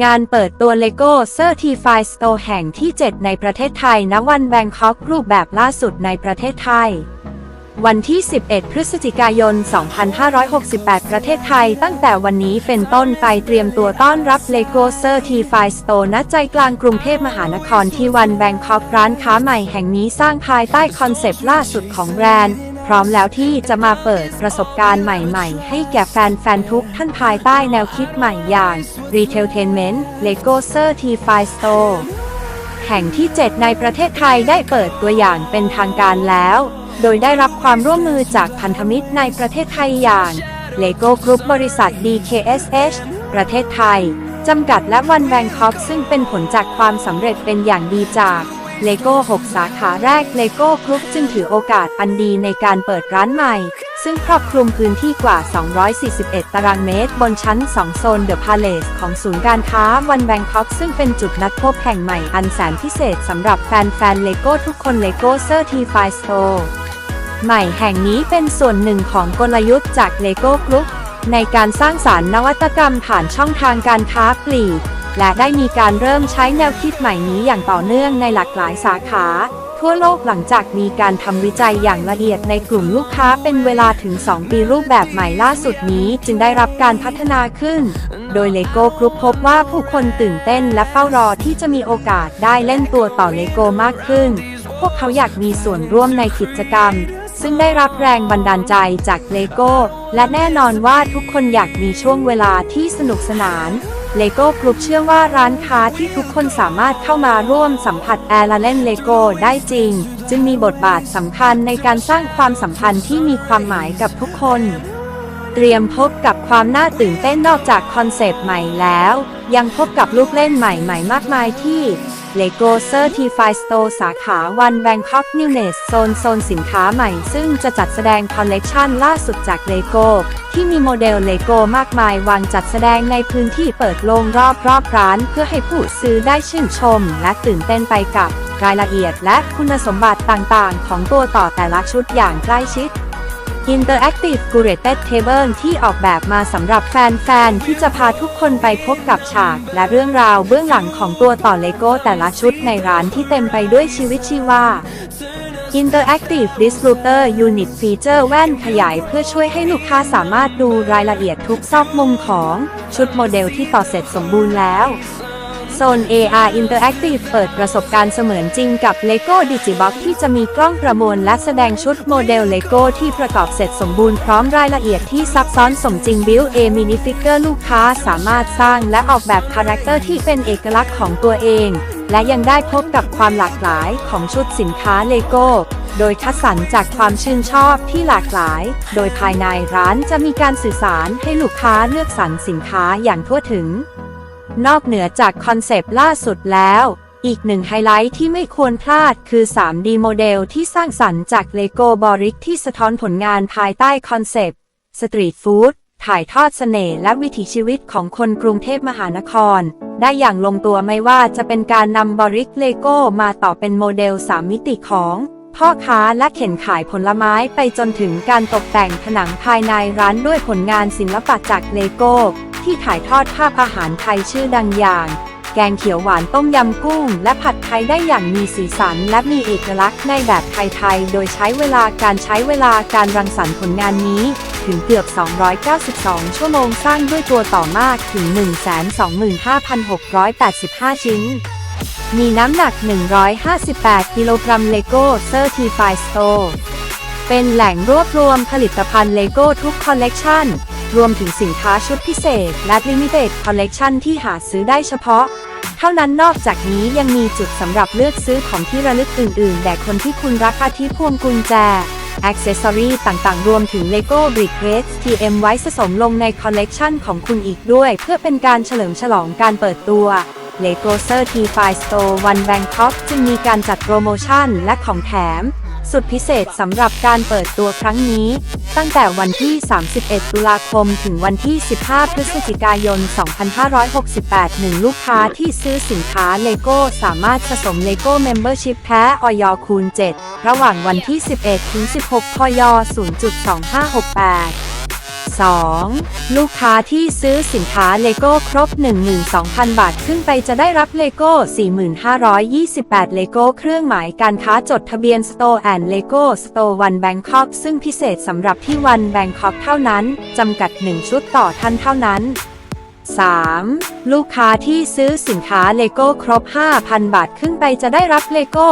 งานเปิดตัว LEGO Certified Store แห่งที่ 7 ในประเทศไทยณวันแบงคอกรูปแบบล่าสุดในประเทศไทย วันที่ 11 พฤศจิกายน 2568 ประเทศไทย ตั้งแต่วันนี้เป็นต้นไปเตรียมตัวต้อนรับ LEGO Certified Store ณใจกลางกรุงเทพมหานครที่วันแบงคอกร้านค้าใหม่แห่งนี้สร้างภายใต้คอนเซปต์ล่าสุดของแบรนด์ พร้อมแล้วที่จะมาเปิดประสบการณ์ใหม่ๆ ให้แก่แฟนๆทุกท่านภายใต้แนวคิดใหม่อย่าง Retailtainment LEGO Certified Store แห่งที่ 7 ในประเทศไทยได้เปิดตัวอย่างเป็นทางการแล้ว โดยได้รับความร่วมมือจากพันธมิตรในประเทศไทยอย่าง LEGO Group บริษัท DKSH ประเทศไทยจำกัดและวันแบงคอกซึ่งเป็นผลจากความสำเร็จเป็นอย่างดีจาก LEGO 6สาขาแรก LEGO Group จึงถือโอกาสอันดีในการเปิดร้านใหม่ ซึ่งครอบคลุมพื้นที่กว่า 241 ตารางเมตร บนชั้น 2 โซน The Palace ของศูนย์การค้าวันแบงคอกซึ่งเป็นจุดนัดพบแห่งใหม่อันแสนพิเศษสำหรับแฟนๆ LEGO ทุกคน LEGO Certified Store ใหม่แห่งนี้เป็นส่วนหนึ่งของกลยุทธ์จาก LEGO Group ในการสร้างสารรค์นวัตกรรมผ่านช่องทางการค้าปลีก และได้มีการเริ่มใช้แนวคิดใหม่นี้อย่างต่อเนื่องในหลากหลายสาขา ทั่วโลกหลังจากมีการทำวิจัยอย่างละเอียดในกลุ่มลูกค้าเป็นเวลาถึง 2 ปีรูปแบบใหม่ล่าสุดนี้จึงได้รับการพัฒนาขึ้น โดย LEGO Group พบว่าผู้คนตื่นเต้นและเฝ้ารอที่จะมีโอกาสได้เล่นตัวต่อ LEGO มากขึ้น พวกเขาอยากมีส่วนร่วมในกิจกรรมซึ่งได้รับแรงบันดาลใจจากเลโก้ และแน่นอนว่าทุกคนอยากมีช่วงเวลาที่สนุกสนาน เลโก้กรุ๊ปเชื่อว่าร้านค้าที่ทุกคนสามารถเข้ามาร่วมสัมผัสแอร์และเล่นเลโก้ได้จริง จึงมีบทบาทสำคัญในการสร้างความสัมพันธ์ที่มีความหมายกับทุกคน เตรียมพบกับความน่าตื่นเต้นนอกจากคอนเซปต์ใหม่แล้ว ยังพบกับลูกเล่นใหม่ๆ มากมายที่ LEGO Certified Store สาขาวัน Bangkok n e w n e s โซนโซนสินค้าใหม่ ซึ่งจะจัดแสดงคอลเลกชันล่าสุดจาก LEGO ที่มีโมเดล LEGO มากมายวางจัดแสดงในพื้นที่เปิดโล่งรอบรอบร้าน เพื่อให้ผู้ซื้อได้ชื่นชม และตื่นเต้นไปกับรายละเอียดและคุณสมบัติต่างๆ ของตัวต่อแต่ละชุดอย่างใกล้ชิด Interactive Curated Table ที่ออกแบบมาสำหรับแฟนๆ ที่จะพาทุกคนไปพบกับฉาก และเรื่องราวเบื้องหลังของตัวต่อเลโก้แต่ละชุดในร้านที่เต็มไปด้วยชีวิตชีวา Interactive Disruptor Unit Feature แว่นขยายเพื่อช่วยให้ลูกค้าสามารถดูรายละเอียดทุกซอกมุมของชุดโมเดลที่ต่อเสร็จสมบูรณ์แล้ว ซน AR Interactive เปิดประสบการณ์เสมือนจริงกับ LEGO Digibox ที่จะมีกล้องประมวลและแสดงชุดโมเดล LEGO ที่ประกอบเสร็จสมบูรณ์พร้อมรายละเอียดที่ซับซ้อนสมจริง Build A Mini Figure ลูกค้าสามารถสร้างและออกแบบคาแรคเตอร์ที่เป็นเอกลักษณ์ของตัวเอง และยังได้พบกับความหลากหลายของชุดสินค้า LEGO โดยคัดสรรจากความชื่นชอบที่หลากหลาย โดยภายในร้านจะมีการสื่อสารให้ลูกค้าเลือกสรรสินค้าอย่างทั่วถึง นอกเหนือจากคอนเซปต์ล่าสุดแล้ว อีกหนึ่งไฮไลท์ที่ไม่ควรพลาดคือ 3D โมเดลที่สร้างสรรค์จาก LEGO b o r i c ที่สะท้อนผลงานภายใต้คอนเซปต์สตรีทฟู้ดถ่ายทอดเสน่ห์และวิถีชีวิตของคนกรุงเทพมหานคร ได้อย่างลงตัวไม่ว่าจะเป็นการนำบริกเลโก้มาต่อเป็นโมเดล 3 มิติของพ่อค้าและเข็นขายผลไม้ไปจนถึงการตกแต่งผนังภายในร้านด้วยผลงานศิลปะจากเลโก้ ที่ถ่ายทอดภาพอาหารไทยชื่อดังอย่าง แกงเขียวหวานต้มยำกุ้ง และผัดไทยได้อย่างมีสีสันและมีเอกลักษณ์ในแบบไทยๆ โดยใช้เวลาการใช้เวลาการรังสรรค์ผลงานนี้ถึงเกือบ 292 ชั่วโมงสร้างด้วยตัวต่อมากถึง 125,685 ชิ้น มีน้ำหนัก 158 กิโลกรัมเลโก้ Certified Store เป็นแหล่งรวบรวมผลิตภัณฑ์เลโก้ทุกคอลเลกชัน รวมถึงสินค้าชุดพิเศษ และ Limited Collection ที่หาซื้อได้เฉพาะ เท่านั้นนอกจากนี้ยังมีจุดสำหรับเลือกซื้อของที่ระลึกอื่น ๆ แด่คนที่คุณรักอาทิพวงกุญแจอ c เซสซอรีต่างๆ รวมถึง LEGO Brick Case TM ไว้ผสมลงในคอลเลกชันของคุณอีกด้วย เพื่อเป็นการเฉลิมฉลองการเปิดตัว LEGO Certified Store วัน Bangkok จึงมีการจัดโปรโมชั่นและของแถม สุดพิเศษสำหรับการเปิดตัวครั้งนี้ ตั้งแต่วันที่ 31 ตุลาคม ถึงวันที่ 15 พฤศจิกายน 2568หนึ่งลูกค้าที่ซื้อสินค้าเลโก้สามารถผสมเลโก้ Membership แพ้ออยคูณ 7 ระหว่างวันที่ 11 ถึง 16พย 0.2568 2. ลูกค้าที่ซื้อสินค้าเลโก้ครบ 12,000 บาทขึ้นไปจะได้รับเลโก้ 4,528 เลโก้เครื่องหมายการค้าจดทะเบียน Store and Lego Store One Bangkok ซึ่งพิเศษสำหรับที่วัน Bangkok เท่านั้น จำกัด 1 ชุดต่อท่านเท่านั้น 3. ลูกค้าที่ซื้อสินค้าเลโก้ครบ 5,000 บาทขึ้นไปจะได้รับเลโก้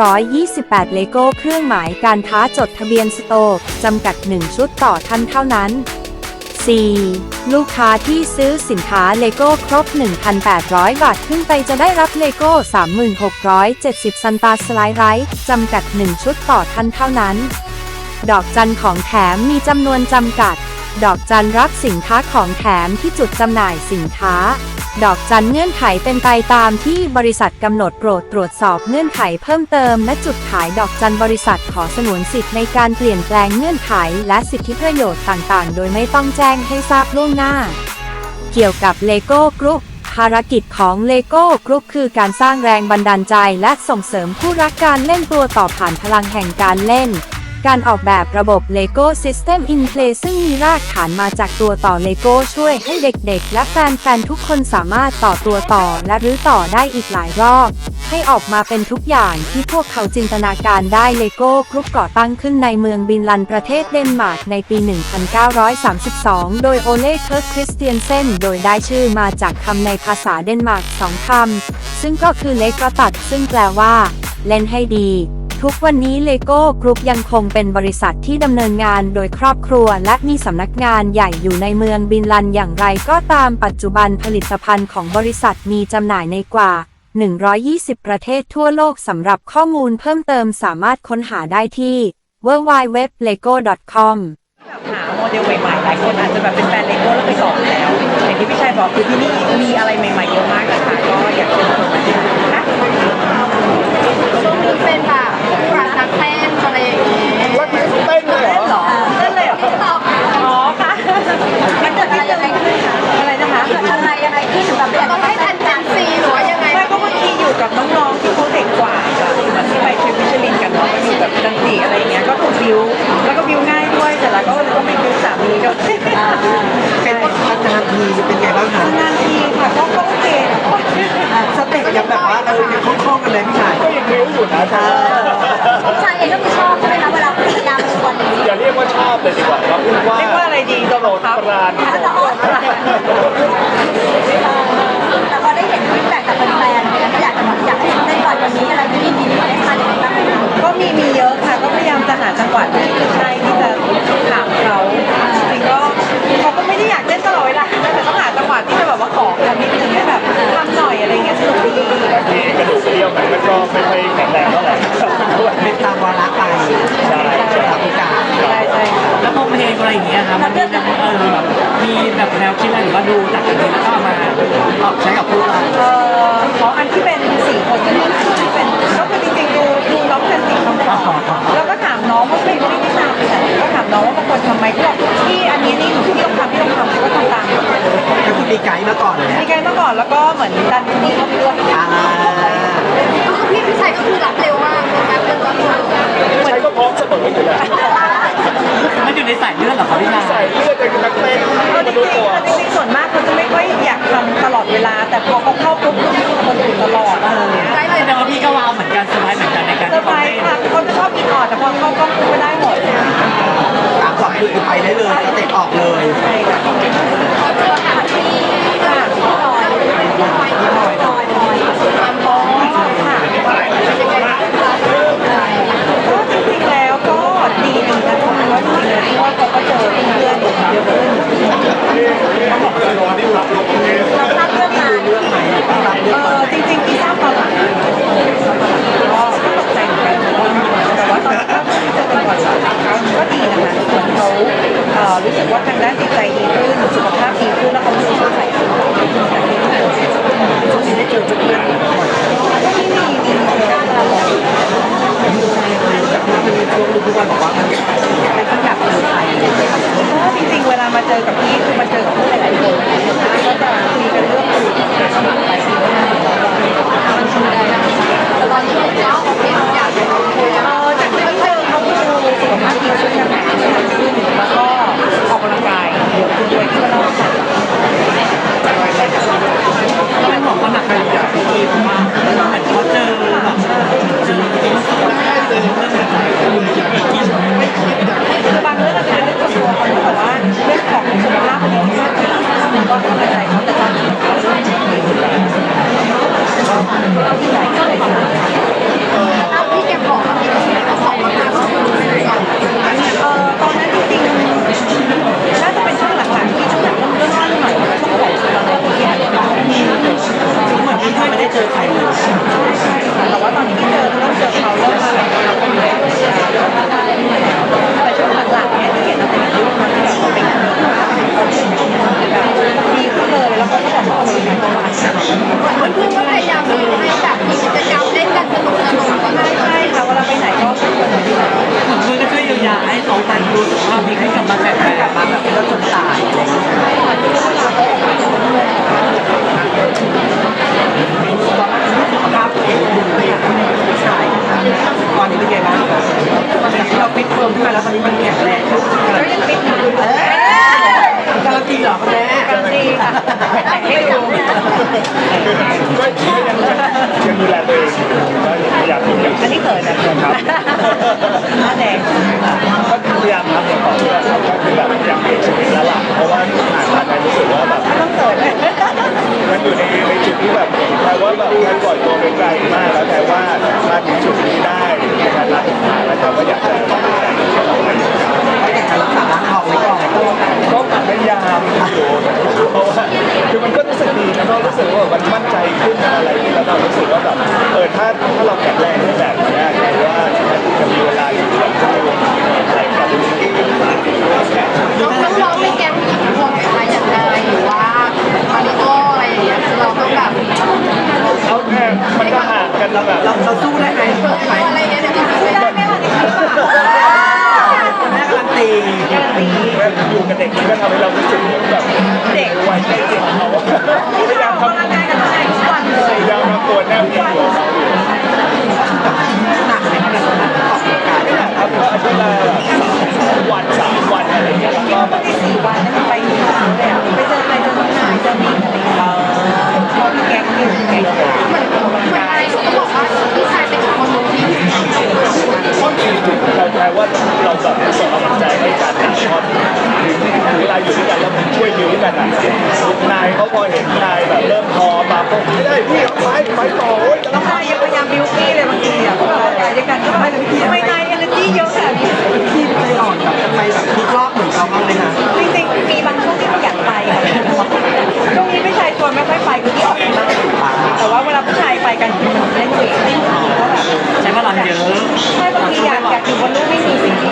4,528 เลโก้เครื่องหมายการค้าจดทะเบียนสโตร์จำกัด 1 ชุดต่อท่านเท่านั้น 4. ลูกค้าที่ซื้อสินค้าเลโก้ครบ 1,800 บาทขึ้นไปจะได้รับเลโก้ 3,670 ซันตาสไลด์ไรท์จำกัด 1 ชุดต่อท่านเท่านั้น ดอกจันของแถมมีจำนวนจำกัด ดอกจันรับสินค้าของแถมที่จุดจำหน่ายสินค้า ดอกจันเงื่อนไขเป็นไปตามที่บริษัทกำหนดโปรดตรวจสอบเงื่อนไขเพิ่มเติมและจุดขายดอกจันบริษัทขอสนวนสิทธิ์ในการเปลี่ยนแปลงเงื่อนไขและสิทธิประโยชน์ต่างๆ โดยไม่ต้องแจ้งให้ทราบล่วงหน้า เกี่ยวกับเลโก้กรุ๊ปภารกิจของเลโก้กรุ๊ปคือการสร้างแรงบันดาลใจและส่งเสริมผู้รักการเล่นตัวต่อผ่านพลังแห่งการเล่น การออกแบบระบบ LEGO System in Play ซึ่งมีรากฐานมาจากตัวต่อ LEGO ช่วยให้เด็กๆ และแฟนๆ ทุกคนสามารถต่อตัวต่อและรื้อต่อได้อีกหลายรอบ ให้ออกมาเป็นทุกอย่างที่พวกเขาจินตนาการได้ LEGO กรุ๊ปก่อตั้งขึ้นในเมืองบินลันประเทศเดนมาร์กในปี 1932 โดยโอเล่เคิร์คริสเตียนเซนโดยได้ชื่อมาจากคำในภาษาเดนมาร์กสองคำซึ่งก็คือเลกก็ตัดซึ่งแปลว่า เล่นให้ดี ทุกวันนี้เลโก้กรุ๊ปยังคงเป็นบริษัทที่ดำเนินงานโดยครอบครัว และมีสำนักงานใหญ่อยู่ในเมืองบินลันอย่างไรก็ตามปัจจุบันผลิตภัณฑ์ของบริษัทมีจำหน่ายในกว่า 120 ประเทศทั่วโลกสำหรับข้อมูลเพิ่มเติมสามารถค้นหาได้ที่ www.lego.com หาโมเดลใหม่ๆหลายคนอาจจะแบบเป็นแฟนเลโก้แล้วไปสอนแล้วอย่างที่พี่ชัยบอกคือที่นี่มีอะไรใหม่ๆเยอะมากนะคะก็อยากเชิญชวนมาที่ เลยดีกว่าครับเรียกว่าเรียกว่าอะไรดีตัวบังคับปราณแต่ อะไรอย่างเงี้ยครับมันมีแบบเออแบบมีแบบแนวคิดอะไรหรือว่าดูจากอันนี้แล้วก็เอามาปรับใช้กับพวกเราเอ่อขออันที่เป็นสี่คนกันที่เป็นก็คือจริงๆดูดูน้องเซนติเขาก่อนแล้วก็ถามน้องว่าไม่ไม่ได้ทราบแต่ก็ถามน้องว่าบางคนทำไหมก็บอกที่อันนี้นี่ที่ต้องทำที่ต้องทำก็ทำตามก็คือมีไกด์มาก่อนเลยมีไกด์มาก่อนแล้วก็เหมือนดันนี่เข้าไปด้วยอ่าพี่พี่ชายก็คือรับเร็วมากแป๊บนึงก็คือใช้ก็พร้อมเสมออยู่แล้ว กคนบอกว่ามันเป็นคนอยากเป็นใครก็จริงๆ เวลามาเจอกับพี่คือมาเจอกับผู้หลายๆคนก็จะคุยกันเรื่องสมัครไปซีรีส์มันชุนได้แต่ตอนนี้เจ้าเขาเป็นอยากเป็เออจากที่เจอเขาดูสุขภาพดีขึ้นยัขึ้นแล้วก็ออกกำลังกายเยอะขึ้นด้วยที่เราเป็นของคนหนักเลอยากพี่เพรว่าเขาจอแบบ มขึ้นมาแล้วตอนนี้มันแข็งแรงขึ้นก็ยังฟิตอยู่เอ๊ะการันตีเหรอคุณแม่การันตีค่ะแต่ให้ดูก็ยังยังดูแลตัวเองอยู่ก็พยากินอย่างอันนี้เกิดนะครับหน้าแดงก็พยายามทำอย่างต่อเนื่องก็คือแบบอยากเปลี่ยนชีวิตแล้วล่ะเพราะว่าที่ผ่านมาในรู้สึกว่าแบบต้องเกิดมันอยู่ในในจุดที่แบบแปลว่าแบบมันปล่อยตัวไปไกลมากแล้วแต่ว่า ก็ห่าแบบเราเราสู้ได้ไหมไมอะไรเงี้ยเดี๋ยวพี่ได้ไหมล่ะแม่การันตีอยู่กับเด็กมันก็ทำให้เรารู้สึกเหมือนแบบเด็กวัยใกล้เด็กเขาพยายามทำงกายกับตัวเองทุกวันเลยพยายามทำตัวแนบเนียนอยู่กับเขาอยู่หนักไหมในการออกกำลังกายครับก็อาทิตย์ละวันสามวันอะไรอย่างเงี้ยแล้วก็แบบที่สี่วันไปที่ร้านเลยอะไปเจอใครเจอที่ไหนเจอมีอะไรอย่างเงี้ยพอพี่แก๊งนี่แก๊งเหมือน กันเล่นเวทเล่นกีก็แบบใช้พลังเยอะใช่บางทีอยากอยากอยู่บนลูกไม่มีสิ่งที่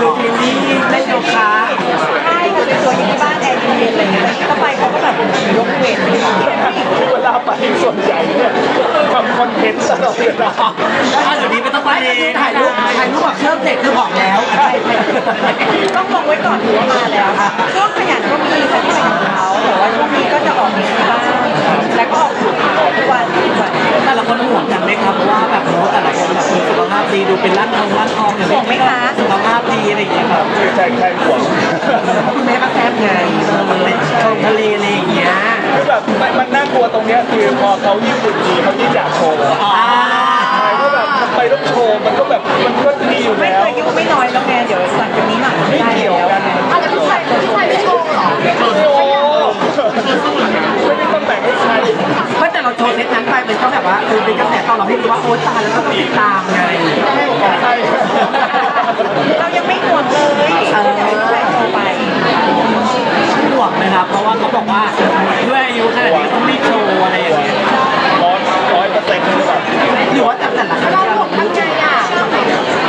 ดูทีมนี้เล่นโยคะใช่ค่ะสวยๆอยู่ที่บ้านแอร์เย็นๆอะไรอย่างเงี้ยเข้าไปเขาก็แบบยกเวทเลยค่ะเวลาไปส่วนใหญ่เนี่ยทำคอนเทนต์ตลอดเวลาถ้าเดี๋ยวนี้ไม่ต้องไปถ่ายรูปถ่ายรูปแบบเริ่มเด็กคือผอมแล้วต้องลงไว้ก่อนถือว่ามาแล้วช่วงขยันก็มีค่ะที่ไปกับเขาแต่ว่าช่วงนี้ก็จะออกเองที่บ้านแล้วก็ออกทุก ดีดูเป็นร่างทองร่างทองอย่างนี้สุขภาพดีอะไรอย่างเงี้ยครับใช่ใช่ห่วงคุณแม่ก็แซ่บไงมันเล่นชมทะเลอะไรอย่างเงี้ยคือแบบมันมันน่ากลัวตรงเนี้ยคือพอเขายิ่งหุ่นดีเขายิ่งอยากโชว์อ่าใช่ก็แบบทำไมต้องโชว์มันก็แบบมันก็ดีอยู่ไม่แล้วเคยยุ่งไม่น้อยแล้วไงเดี๋ยวหลังจากนี้หนักไม่ได้เกี่ยวแล้วกันอะแล้วพี่ชายพี่ชายไม่โชว์เหรอ ไม่โชว์ไม่ได้ต้องแต่งให้ใคร ไม่แต่เราโชว์เซตนั้นไปมันก็แบบว่าเออเป็นกระแสตอนเราไม่รู้ว่าโอ๊ตตายแล้วก็ต้องติดตามไงใช่เรายังไม่ห่วงเลยอยากให้ผู้ชายโตไปห่วงไหมครับเพราะว่าเขาบอกว่าด้วยอายุขนาดนี้ต้องรีบโชว์อะไรอย่างเงี้ยร้อยร้อยเปอร์เซ็นต์หรือว่าแต่แต่ละครั้งเรา ที่เรา บอกทำไงอะ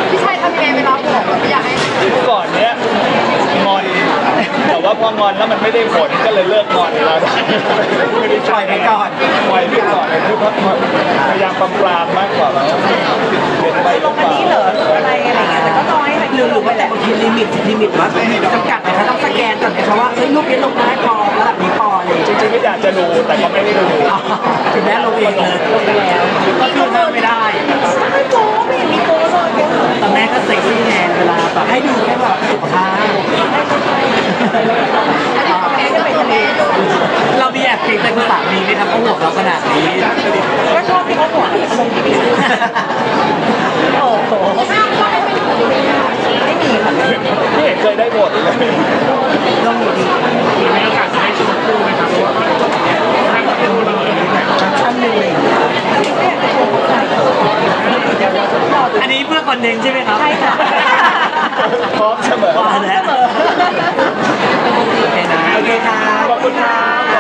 พี่ชายทำไงเวลาบอกแบบอยากให้ ก่อนเนี้ยงอน แต่ ว่าพองอนแล้วมันไม่ได้ผลก็เลยเลิกงอนแล้วไม่ได้ปล่อยไปก่อนปล่อยไปก่อนเลยคือพยายามปรามปรามมากกว่าแล้วเรียนไปลงอันนี้เหรออะไรอะไรเงี้ยแต่ก็น้อยหรือหรือว่าแต่บางทีลิมิตลิมิตว่าจำกัดนะคะต้องสแกนก่อนนะคะว่าเอ้ยรูปนี้ลงได้พอระดับนี้พออะไรอย่างจริงๆก็อยากจะดูแต่ก็ไม่ได้ดูถึงแม้ลงเองเลยลงไปแล้วก็คือห้ามไม่ได้ไม่โป๊ไม่มีโป๊ แต่แม่ก็เซ็กซี่แนนเวลาแบบให้ดูแค่แบบสุขภาพอันนี้ของแม่จะไปทะเลเรามีแอบเกรงใจคุณสามีไหมครับเขาห่วงเราขนาดนี้ นึ่งใช่ไหมครับใช่ค่ะ พร้อมเสมอ พร้อมเสมอนะโอเคค่ะขอบคุณค่ะ